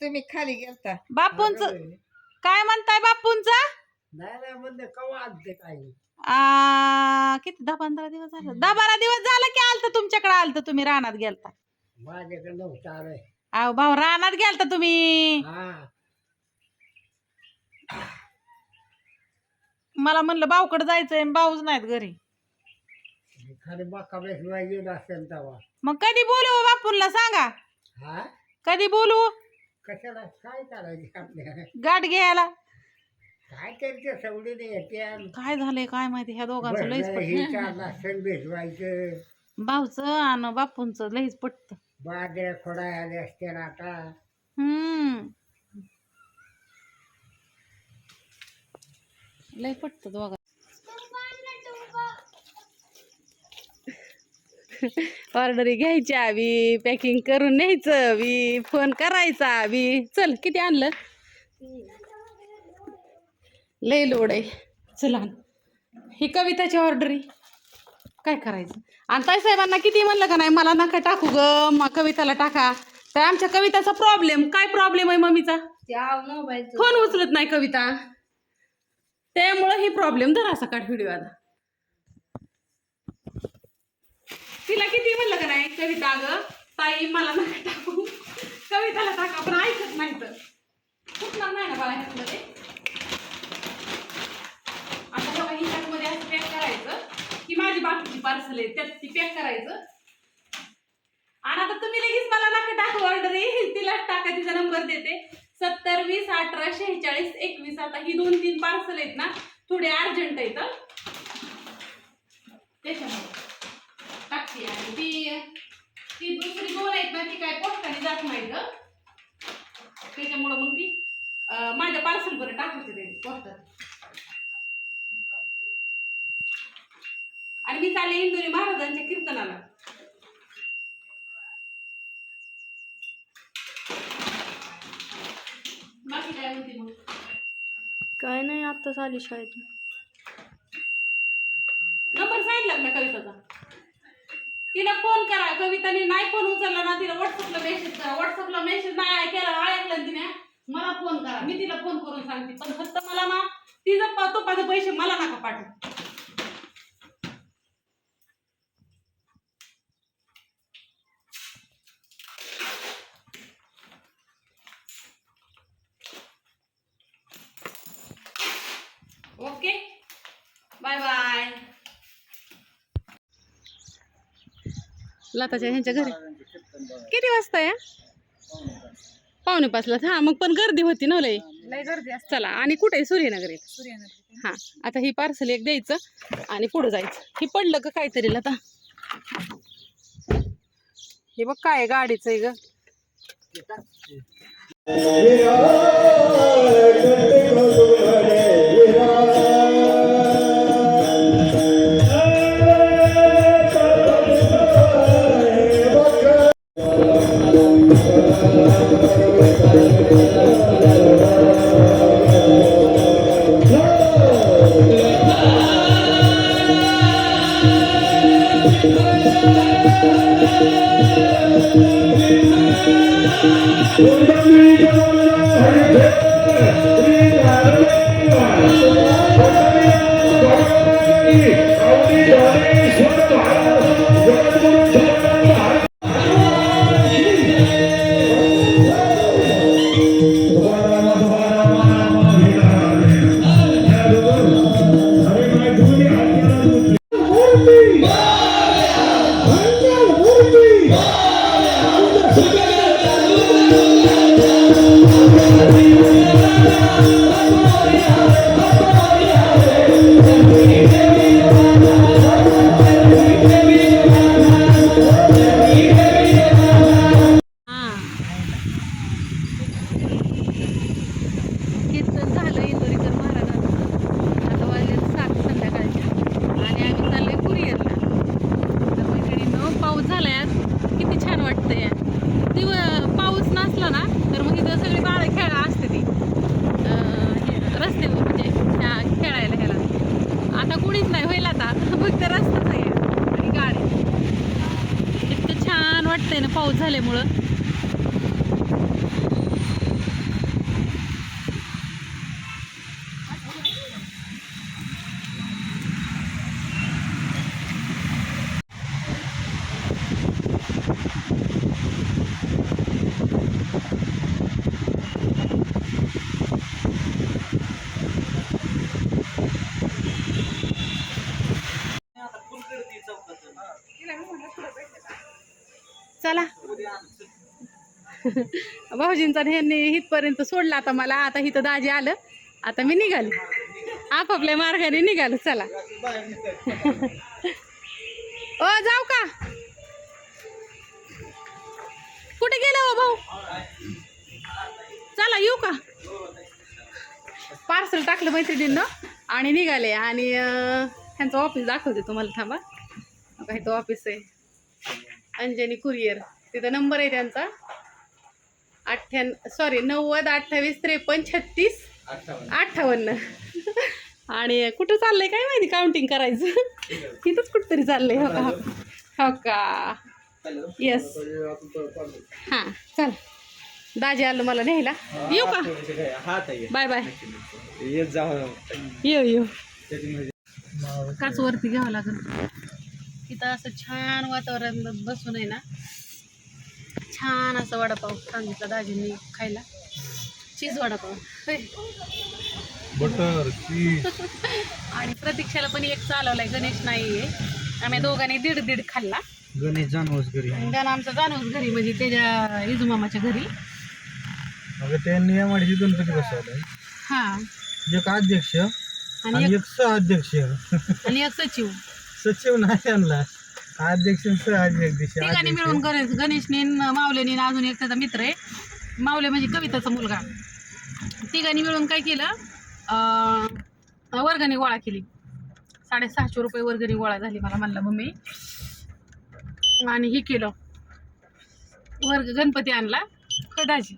तुम्ही खाली गेलता. बापूंच काय म्हणताय बापूंच? नाही नाही म्हणले कवा आणते काही आ किती दहा पंधरा दिवस झालं. दहा बारा दिवस झालं की आलत तुमच्याकडे आलत तुम्ही रानात गेलता. माझ्याकडे नव्हतं अहो भाऊ रानात गेलता तुम्ही. हा. मला म्हणलं भाऊकडे जायचंय भाऊच नाहीत घरी. खाली मका बेसला गेलो असेल तेव्हा. मग कधी बोलू बापूंला सांगा. हा? कधी बोलू? कशाला काय करायचे आपल्या गाठ घ्यायला. काय करते सवडीने येते काय झालंय काय माहिती? ह्या दोघांचं लईच पट चार लक्षण भेजवायचं. भाऊचं आणि बापूंचं लईच पटत बाजऱ्या खोडा आले असते ना आता. हम्म. लय पटत दोघा ऑर्डर घ्यायच्या हवी पॅकिंग करून न्यायचं हवी फोन करायचा हवी चल किती आणलं? लय लोड आहे. चला आण. ही कविताची ऑर्डर काय करायचं? आणि ताई साहेबांना किती म्हणलं का नाही मला नका टाकू ग मग कविताला टाका. तर आमच्या कविताचा प्रॉब्लेम काय प्रॉब्लेम आहे मम्मीचा? फोन उचलत नाही कविता. त्यामुळं ही प्रॉब्लेम धरा सकाळ व्हिडिओ आता. तिला किती म्हणलं का नाही कविता अगं ताई मला नका टाकू. कविताला टाका पण ऐकत नाही तर. फुटणार नाही ना मला ह्यातमध्ये आता बघा ही ह्यातमध्ये असं पॅक करायचं की माझी बाकीची पार्सल आहे त्यात ती पॅक करायचं. आणि आता तुम्ही लगेच मला नका टाकू ऑर्डर येईल तिला टाका तिचा नंबर देते. सत्तर वीस अठरा शेहेचाळीस एकवीस आता ही दोन तीन पार्सल आहेत ना थोडे अर्जंट आहेत हं. त्याच्यामुळे टाकते आणि ती ती दुसरी दोन आहेत ना ती काय पोस्टाने जात नाहीत हं. त्याच्यामुळं मग ती माझ्या पार्सल बरं टाकायचं ते पोस्टात. आणि मी चालले इंदोरी महाराजांच्या कीर्तनाला. बाकी काय म्हणते मग? काय नाही आत्ताच आली शाळेत नंबर सांगितला ना कविताचा? तिला फोन करा. कविताने नाही फोन उचलला ना तिला व्हॉट्सअपला मेसेज करा. व्हॉट्सअपला मेसेज नाही केला ऐकलं तिने? मला फोन करा. मी तिला फोन करून सांगते. पण फक्त मला ना तिचं पाहतो तुपाचे पैसे मला नका पाठव. ओके बाय बाय लताच्या ह्यांच्या घरी. किती वाजता या? पावणे पाचला हा मग पण गर्दी होती ना लय लय गर्दी असते. चला आणि कुठे सूर्यनगरीत? सूर्यनगर हा आता ही पार्सल एक द्यायचं आणि पुढे जायचं. ही पडलं का काहीतरी आता हे बघ काय गाडीचं आहे ग. हा वाटतंय ना पाऊस झाल्यामुळं. चला. भाऊजींचा ह्यांनी इथपर्यंत सोडला आता मला. आता इथं दाजी आलं. आता मी निघाल. आपापल्या मार्गाने निघाल. चला. ओ जाऊ का? कुठे गेला हो भाऊ? चला येऊ का? पार्सल टाकलं मैत्रिणींना आणि निघाले. आणि ह्यांचं ऑफिस दाखवते तुम्हाला. थांबा. काही तो ऑफिस आहे. अंजनी कुरिअर. तिथं नंबर आहे त्यांचा. अठ्ठ्याण्ण सॉरी नव्वद अठ्ठावीस त्रेपन्न छत्तीस अठ्ठावन्न. आणि कुठं चाललंय काय माहिती? काउंटिंग करायचं. इथंच कुठंतरी चाललंय हो का? हो का? येस हां चल. दाजी आलं मला न्यायला. येऊ का? बाय बाय येऊ येऊ. काच वरती घ्यावं लागेल. तिथं असं छान वातावरण बसून आहे ना छान असं वडापाव सांगितलं दाजींनी खायला. चीज वडापाव. Butter cheese. आणि प्रतीक्षाला पण एक चालवलाय गणेश नाही आहे आम्ही दोघांनी दीड दीड खाल्ला. गणेश जानवस घरी त्यानं आमचा जाणवस घरी म्हणजे त्याच्या इजुमामाच्या घरी. त्यांनी या माडीची गणपती बसवलाय. हां. एक अध्यक्ष आणि एक एक सह-अध्यक्ष आणि एक सचिव. सचिव नाही आणला. अध्यक्ष तिघांनी मिळून गणेश गणेशने न मावलेने न अजून एक त्याचा मित्र आहे. मावले म्हणजे कविताचा मुलगा. तिघांनी मिळून काय केलं? अं, वर्गणी गोळा केली. साडेसहाशे रुपये वर्गणी गोळा झाली मला म्हणलं मम्मी. आणि हे केलं. वर्ग गणपती आणला. कदाची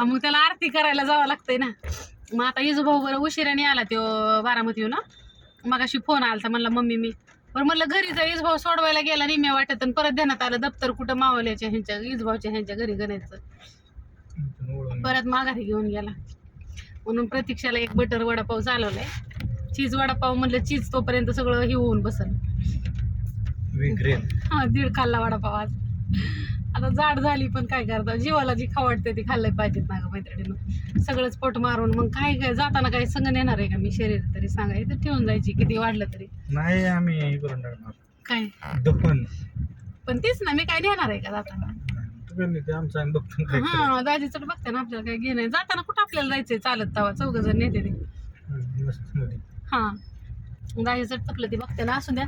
मग त्याला आरती करायला जावं लागतंय ना. मग आता इजू भाऊ बरं उशिराने आला तो बारामती ना मग अशी फोन आला म्हणला मम्मी मी पण म्हणलं घरी जा इजभाऊ सोडवायला गेला निम्या वाटत आणि परत ध्यानात आलं दप्तर कुठं मावल्याच्या ह्यांच्या इजभाऊच्या ह्यांच्या घरी गणायचं. परत माघारी घेऊन गेला. म्हणून प्रतीक्षाला एक बटर वडापाव चालवलाय. चीज वडापाव म्हणलं चीज तोपर्यंत सगळं हे होऊन बसल हा दीड खाल्ला वडापाव आज. आता जाड झाली पण काय करता? जीवाला जी खावडते ती खाल्लं पाहिजेत ना गं मैत्रिणीनं. सगळंच पोट मारून मग काय काय जाताना काही संग नेणार आहे का? मी शरीर तरी सांगा. इथं ठेवून जायची किती वाढलं तरी. नाही आम्ही हे करून टाकणार काय? दफन पण तेच ना मी काय नेणार आहे का जाताना? ते आमचं आम्ही बघतो काय हा दाजीचं बघते ना आपल्याला काय घेणं जाताना कुठं आपल्याला जायचंय? चालत तवा चौघ जण नेते ते. करायचं. मस्त मध्ये. हा. दाजीचं टपलं ते बघते ना असू द्या.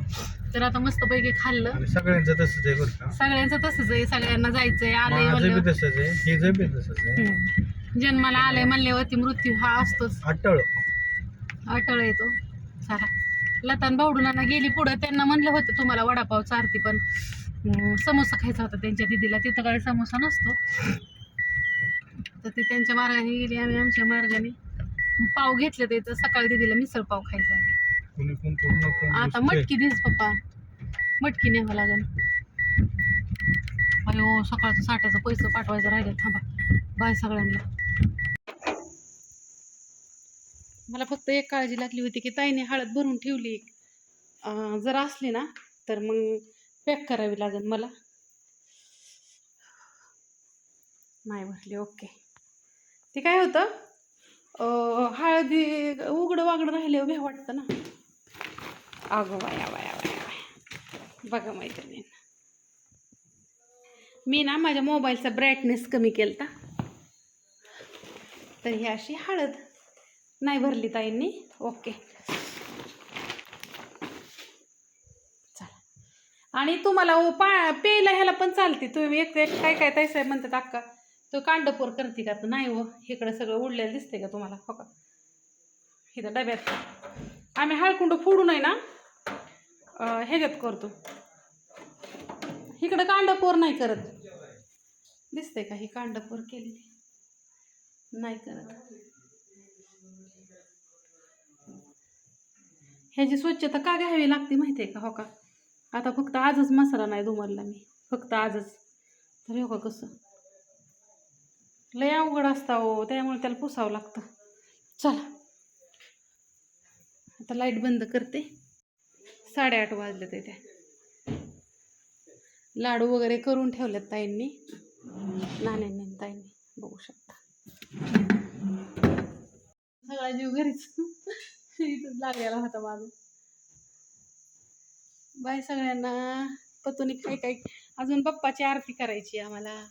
तर आता मस्तपैकी खाल्लं. आणि सगळ्यांचं तसंच आहे बरं का? सगळ्यांचं तसंच आहे सगळ्यांना जायचंय आलंय माझं बी म्हणल्यावर. तसंच आहे हे बी तसंच आहे. हम्म. जन्माला आलंय म्हणल्यावरती मृत्यू हा असतोच. अटळ. अटळ येतो चला. लतान बावडुनांना गेली पुढं त्यांना म्हणलं होतं तुम्हाला वडापाव चारती पण अं, समोसा खायचा होता त्यांच्या दिदीला. तिथं काही समोसा नसतो. तर ते त्यांच्या मार्गाने गेली आम्ही आमच्या मार्गाने पाव घेतले ते. तर सकाळी दिदीला मिसळ पाव खायचा आहे. कोणी कोण पूर्ण कोण आता. मटकी दिस पप्पा. मटकी न्यावं लागेल. अरे हो सकाळचं साठ्याचं पैसे पाठवायचं राहिलं थांबा. बाय सगळ्यांना. मला फक्त एक काळजी लागली होती की ताईने हळद भरून ठेवली अं, जर असली ना तर मग पॅक करावी लागेल मला. नाही भरली ओके. ते काय होतं? अं, हळदी उघडं वागडं राहिल्यावर भ्या वाटतं ना. अगं वाया वाया वाया वाया बघा मैत्रिणी मी ना माझ्या मोबाईलचा ब्राईटनेस कमी केलता. तर ही अशी हळद नाही भरली ताईंनी. ओके. चला. आणि तुम्हाला ओ पा प्यायला ह्याला पण चालते. तुम्ही एक एक काय काय ताई म्हणतात अक्का तो कांडपोर करते का? तर नाही हो इकडं सगळं उडलेलं दिसते का तुम्हाला? हो का? इथं डब्यात. आम्ही हळकुंड फोडून आहे ना ह्याच्यात करतो. इकडं कांडपोर नाही करत. दिसते का? ही कांडपोर केलेली. नाही करत. ह्याची स्वच्छता का घ्यावी लागते माहिती आहे का? हो का? आता फक्त आजच मसाला नाही दुमरला मी. फक्त आजच. तर हो का कसं. लय अवघड असता हो त्यामुळे त्याला पुसावं लागतं. चला. आता लाइट बंद करते. साडेआठ वाजलेत इथे. लाडू वगैरे करून ठेवलेत ताईंनी. नाण्यांनी ताईंनी. बघू शकता. सगळा जीव घरीच. इथंच लागलेला होता माझा बाय सगळ्यांना पतोनी काय काय अजून पप्पाची आरती करायची आम्हाला.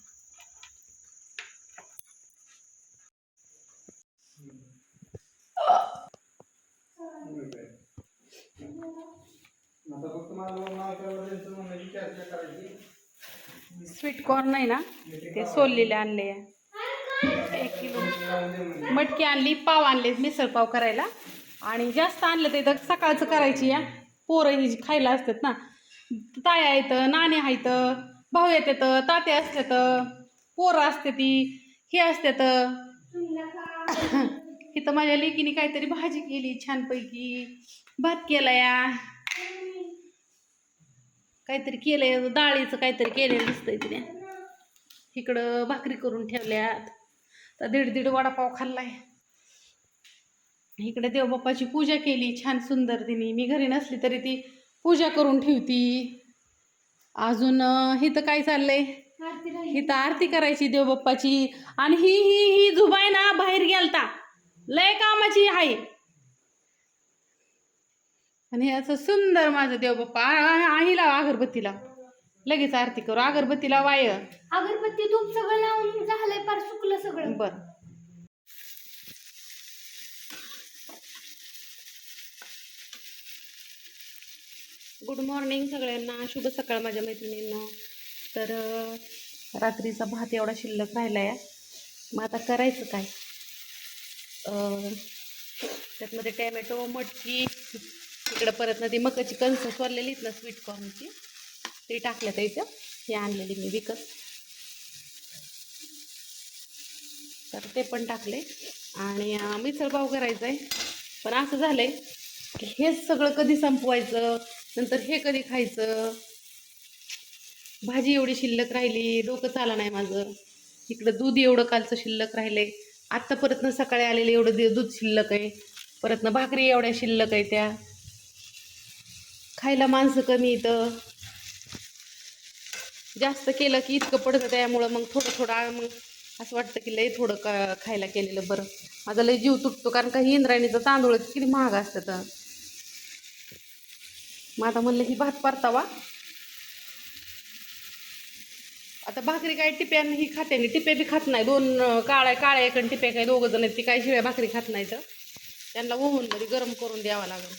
आहे आम्हाला स्वीट कॉर्न आहे ना? ते सोललेले आणले. एक किलो. मटकी आणली पाव आणले मिसळ पाव करायला. आणि जास्त आणलं ते तर सकाळचं करायची या. पोरं ही खायला असतात ना ताया आहेत नाणे आहेत भाऊ येतात ताते असतात पोरं असते ती हे असतात. इथं माझ्या लेकीने काहीतरी भाजी केली छानपैकी. भात केला या. काहीतरी केलंय डाळीचं काहीतरी केलेलं दिसतंय तिने. इकडं भाकरी करून ठेवल्यात. तर दीड दीड वडापाव खाल्लाय. इकडे देवबाप्पाची पूजा केली छान सुंदर तिने. मी घरी नसली तरी ती पूजा करून ठेवती. अजून अं, इथं काय चाललंय? इथं आरती करायची देवबाप्पाची. आणि ही ही ही जुबाय ना बाहेर गेलता. लय कामाची आहे. आणि हे असं सुंदर माझं देवबाप्पा आ- आ- आईला अगरबत्तीला. लगेच आरती करू. अगरबत्तीला वाय. अगरबत्ती धूप सगळं लावून झालंय फार सुकलं सगळं. बर. गुड मॉर्निंग सगळ्यांना. शुभ सकाळ माझ्या मैत्रिणींना. तर रात्रीचा भात एवढा शिल्लक राहिला आहे मग आता करायचं काय? अं, त्यातमध्ये टॅमॅटो मटकी इकडं परत ना ती मकाची कणसं सोललेली ना स्वीट कॉर्नची ती टाकल्यात इथं. हे आणलेली मी विकत. तर ते पण टाकले. आणि मिसळपाव करायचा आहे पण असं झालं आहे की हेच सगळं कधी संपवायचं? नंतर हे कधी खायचं? भाजी एवढी शिल्लक राहिली डोकं चाला नाही माझं. इकडं दूध एवढं कालचं शिल्लक राहिलंय. आत्ता परत सकाळी आलेलं एवढं दूध शिल्लक आहे. परत भाकरी एवढ्या शिल्लक आहे त्या. खायला माणसं कमी येतं जास्त केलं की इतकं पडतं त्यामुळं मग थोडं थोडं मग असं वाटतं की लय थोडं का खायला केलेलं बरं. माझा लय जीव तुटतो कारण काही इंद्रायणीचं तांदूळ किती महाग असतं मग आता म्हणलं ही भात परतावा. आता भाकरी काय टिप्यान ही खाते नाही टिप्या बी खात नाही. दोन काळ्या काळ्या एक टिप्या काय दोघं जण आहेत ती काय शिळ्या भाकरी खात नाही तर त्यांना ओहून तरी गरम करून द्यावं लागेल.